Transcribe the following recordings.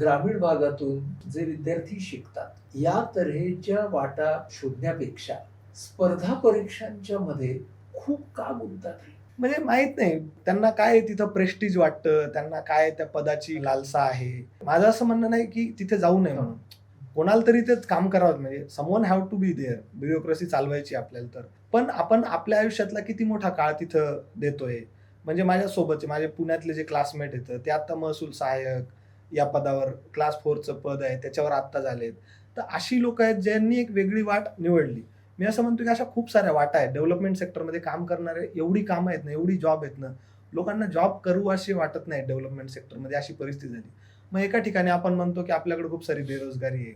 ग्रामीण भागातून जे विद्यार्थी शिकतात या तऱ्हेच्या वाटा शोधण्यापेक्षा स्पर्धा परीक्षांच्या मध्ये खूप का गुंतात म्हणजे माहीत नाही त्यांना काय तिथं प्रेस्टिज वाटतं त्यांना काय त्या पदाची लालसा आहे? माझं असं म्हणणं नाही की तिथे जाऊ नये म्हणून. कोणाला तरी तेच काम करावं म्हणजे someone have to be there bureaucracy चालवायची आपल्याला तर. पण आपण आपल्या आयुष्यातला किती मोठा काळ तिथं देतोय? म्हणजे माझ्या सोबतचे माझे पुण्यातले जे क्लासमेट येतं ते आता महसूल सहाय्यक या पदावर क्लास फोरचं पद आहे त्याच्यावर आत्ता झालेत. तर अशी लोक आहेत ज्यांनी एक वेगळी वाट निवडली. मी असं म्हणतो की अशा खूप साऱ्या वाटा आहेत. डेव्हलपमेंट सेक्टरमध्ये काम करणारे एवढी कामं आहेत ना एवढी जॉब आहेत ना लोकांना जॉब करू असे वाटत नाही डेव्हलपमेंट सेक्टरमध्ये अशी परिस्थिती झाली. मग एका ठिकाणी आपण म्हणतो की आपल्याकडे खूप सारी बेरोजगारी आहे.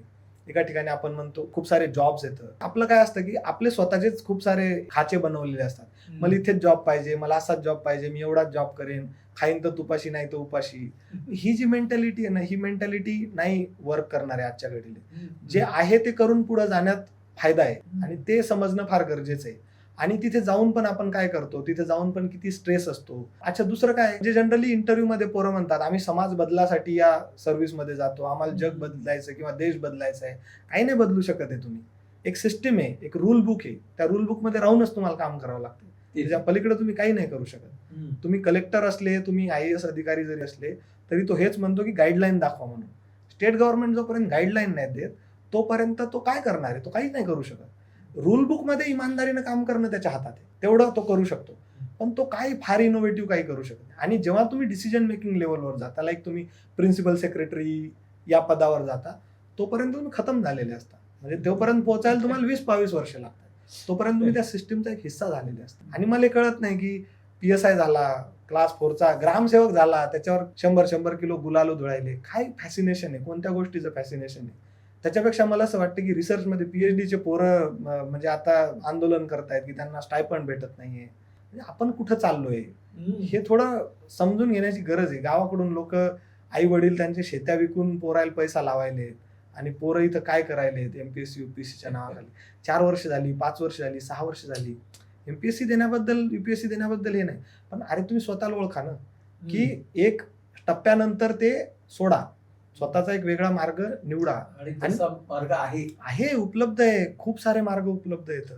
एका ठिकाणी आपण म्हणतो खूप सारे जॉब्स येतं. आपलं काय असतं की आपले स्वतःचेच खूप सारे खाचे बनवलेले असतात. मला इथेच जॉब पाहिजे मला असाच जॉब पाहिजे मी एवढाच जॉब करेन खाईन तर तुपाशी नाही तर उपाशी. ही जी मेंटॅलिटी आहे ना ही मेंटॅलिटी नाही वर्क करणार आहे आजच्या घडीला. जे आहे ते करून पुढे जाण्यात फायदा आहे. आणि ते समजणं फार गरजेचं आहे. आणि तिथे जाऊन पण आपण काय करतो? तिथे जाऊन पण किती स्ट्रेस असतो? अच्छा दुसरं काय? जे जनरली इंटरव्ह्यू मध्ये पोरं म्हणतात आम्ही समाज बदलासाठी या सर्व्हिसमध्ये जातो. आम्हाला जग बदलायचं किंवा देश बदलायचा आहे काही नाही बदलू शकत आहे तुम्ही. एक सिस्टीम आहे एक रूल बुक आहे. त्या रूल बुकमध्ये राहूनच तुम्हाला काम करावं लागतं. त्याच्या पलीकडे तुम्ही काही नाही करू शकत. तुम्ही कलेक्टर असले तुम्ही आय एस अधिकारी जरी असले तरी तो हेच म्हणतो की गाईडलाईन दाखवा म्हणून. स्टेट गव्हर्नमेंट जोपर्यंत गाईडलाईन नाही देत तोपर्यंत तो काय करणार आहे? तो काहीच नाही करू शकत. रूल बुकमध्ये इमानदारीनं काम करणं त्याच्या हातात आहे. तेवढं तो करू शकतो. पण तो काही फार इनोव्हेटिव्ह काही करू शकत नाही. आणि जेव्हा तुम्ही डिसिजन मेकिंग लेवलवर जाता लाईक तुम्ही प्रिन्सिपल सेक्रेटरी या पदावर जाता तोपर्यंत तुम्ही खतम झालेले असता. म्हणजे तोपर्यंत पोहोचायला तुम्हाला वीस बावीस वर्ष लागतात. तोपर्यंत तुम्ही त्या सिस्टीमचा एक हिस्सा झालेले असतात आणि मला कळत नाही की पी एस आय झाला क्लास फोरचा ग्रामसेवक झाला त्याच्यावर शंभर शंभर किलो गुलालो धुळायले काय फॅसिनेशन आहे? कोणत्या गोष्टीचं फॅसिनेशन आहे? त्याच्यापेक्षा मला असं वाटतं की रिसर्चमध्ये पीएचडीचे पोरं अं, म्हणजे आता आंदोलन करतायत की त्यांना स्टायपंड भेटत नाहीये. म्हणजे आपण कुठं चाललोय. हे थोडं समजून घेण्याची गरज आहे. गावाकडून लोक आई वडील त्यांचे शेत्या विकून पोरायला पैसा लावायले आणि पोरं इथं काय करायलेत? एमपीएससी युपीएससीच्या नावाखाली. चार वर्ष झाली पाच वर्ष झाली सहा वर्ष झाली. एमपीएससी देण्याबद्दल युपीएससी देण्याबद्दल हे नाही. पण अरे तुम्ही स्वतःला ओळखा ना. की एक टप्प्यानंतर ते सोडा. स्वतःचा एक वेगळा मार्ग निवडा. आणि मार्ग आहे. आहे उपलब्ध आहे. खूप सारे मार्ग उपलब्ध आहेत.